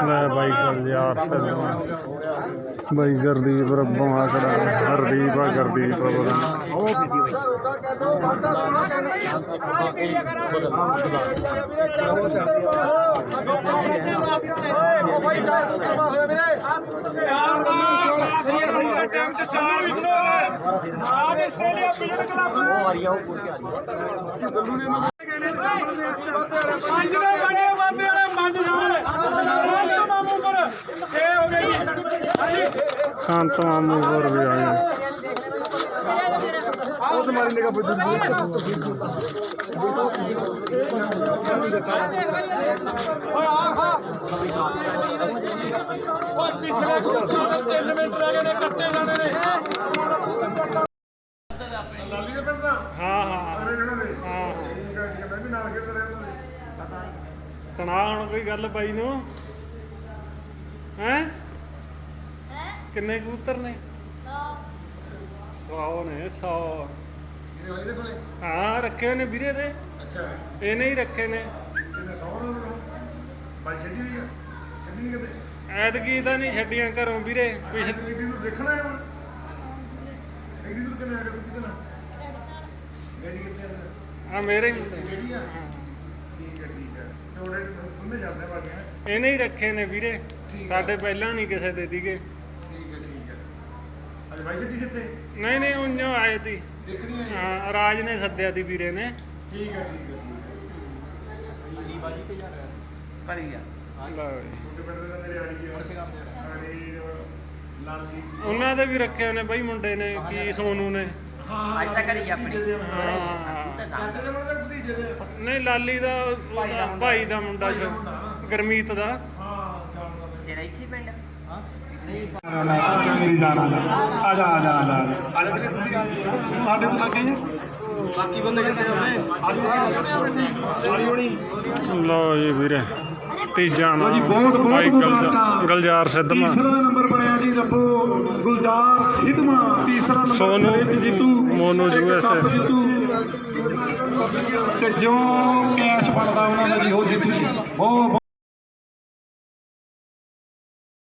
ਲੈ ਬਾਈ ਗੁਲਜ਼ਾਰ ਬਾਈ ਗੁਰਦੀਪ ਰੱਬੋਂ ਆਕੜਾ ਹਰਦੀਪ ਆ ਗੁਰਦੀਪ ਆ ਬੋਲਣ ਪੰਜ ਦੇ ਬਣੇ ਵਾਦੇ ਵਾਲੇ ਮੰਨ ਨਾਲ ਮਾਮੂ ਪਰ 6 ਹੋ ਗਏ ਜੀ ਹਾਂਜੀ ਸੰਤ ਮਾਮੂ ਹੋਰ ਵੀ ਆ ਗਏ ਓਏ ਆ ਖਾ ਓਏ ਪਿਛਲੇ ਕੁੱਤੇ ਦੇ 3 ਮਿੰਟ ਰਹਿ ਗਏ ਨੇ ਕੱਟੇ ਜਾਣੇ ਨੇ। ਲਾਲੀ ਦੇ ਪਿੰਡ ਦਾ? ਹਾਂ ਹਾਂ। ਅਰੇ ਇਹਨਾਂ ਦੇ? ਹਾਂ। ਠੀਕ ਹੈ ਠੀਕ ਹੈ ਮੈਂ ਵੀ ਨਾਲ ਖੇਡਦਾ ਰਿਹਾ ਉਹਨਾਂ ਦੇ। ਸੁਣਾ ਹੁਣ ਕੋਈ ਗੱਲ ਬਾਈ ਨੂੰ। ਹੈ? ਕਿੰਨੇ ਕਬੂਤਰ ਨੇ? 100 ਨੇ 100 ਇਹਦੇ ਵਾਲੀ ਦੇ ਕੋਲੇ? ਹਾਂ ਰੱਖੇ ਹੋਏ ਨੇ ਵੀਰੇ ਦੇ ਅੱਛਾ। ਇਹਨੇ ਹੀ ਰੱਖੇ ਨੇ। ਕਿੰਨੇ ਸੌ ਉਹਨਾਂ ਨੂੰ ਬਾਈ ਛੱਡੀ ਹੋਈ ਆ? ਛੱਡੀ ਨਹੀਂ ਕਿਤੇ ਐਤਕੀ ਤਾਂ ਨਹੀਂ ਛੱਡੀਆਂ ਘਰੋਂ ਵੀਰੇ। ਪਿਛਲੇ ਐਡੀ ਨੂੰ ਦੇਖਣਾ ਹੈ ਹੁਣ? ਐਡੀ ਨੂੰ ਕਿੰਨੇ ਆ ਗਏ ਕਿਤੇ ਨਾ ਗੱਡੀ ਕਿੱਥੇ ਆ? ਆ ਮੇਰੇ ਹੀ ਹੁੰਦੇ ਠੀਕ ਹੈ। ਠੀਕ ਹੈ ਤੇ ਉਹਨੇ ਜਾਂਦੇ ਬਾਕੀ ਇਹਨੇ ਹੀ ਰੱਖੇ ਨੇ ਵੀਰੇ। ਸਾਡੇ ਪਹਿਲਾਂ ਨਹੀਂ ਕਿਸੇ ਦੇ ਦੀਗੇ। ਬਾਈ ਕਿੱਥੇ ਨਹੀਂ ਨਹੀਂ ਉਹਨੋਂ ਆਏ ਤੀ ਦੇਖਣੀ ਹੈ ਹਾਂ ਰਾਜ ਨੇ ਸੱਦਿਆ ਤੀ ਵੀਰੇ ਨੇ। ਠੀਕ ਹੈ ਠੀਕ ਹੈ ਠੀਕ ਹੈ ਲਓ ਜੀ। ਛੋਟੇ ਪਿੰਡ ਦੇ ਤਾਂ ਮੇਰੇ ਆੜੀ ਜੀ ਅਰੇ ਲਾਲੀ ਉਹਨਾਂ ਦੇ ਵੀ ਰੱਖੇ ਹੋਏ ਨੇ ਬਈ ਮੁੰਡੇ ਨੇ ਕੀ ਸੋਨੂ ਨੇ। ਹਾਂ ਅੱਜ ਤਾਂ ਕਰੀ ਆਪਣੀ। ਹਾਂ। ਚਾਚੇ ਦੇ ਮੁੰਡੇ ਦੇ ਭਤੀਜੇ ਦੇ ਨਹੀਂ ਲਾਲੀ ਦਾ ਉਹਦਾ ਭਾਈ ਦਾ ਮੁੰਡਾ। ਸੀ। ਗਰਮੀਤ ਦਾ। ਹਾਂ ਜਾਣਦਾ ਮੈਂ। ਤੇਰਾ ਇੱਥੇ ਪਿੰਡ ਮੇਰੀ ਜਾਨ ਆ ਜਾ ਆ ਜਾ ਆ ਜਾ ਆ ਜਾ ਆ ਜਾ ਸਾਡੇ ਤੋਂ ਲੱਗੇ ਬਾਕੀ ਬੰਦੇ ਕਿੱਥੇ ਲਓ ਜੀ ਵੀਰੇ ਤੀਜਾ ਲਓ ਜੀ ਨਾਮ ਬਹੁਤ ਬਹੁਤ ਭਾਈ ਗੁਲਜ਼ਾ- ਮੁਬਾਰਕਾਂ ਗੁਲਜ਼ਾਰ ਸਿੱਧਮਾ। ਤੀਸਰਾ ਨੰਬਰ ਬਣਿਆ ਜੀ ਰੱਬੋ ਗੁਲਜ਼ਾਰ ਸਿੱਧਮਾ। ਤੀਸਰਾ ਨੰਬਰ ਸੋਨੂ ਵਿੱਚ ਜੀਤੂ। ਮੋਨੂ ਇੱਕ ਕੱਪ ਜੀਤੂ। ਤੇ ਜੋ ਕੈਸ਼ ਬਣਦਾ ਉਹਨਾਂ ਦਾ ਜੀ ਉਹ ਜੀਤੂ ਜੀ। ਬਹੁਤ ਬਹੁਤ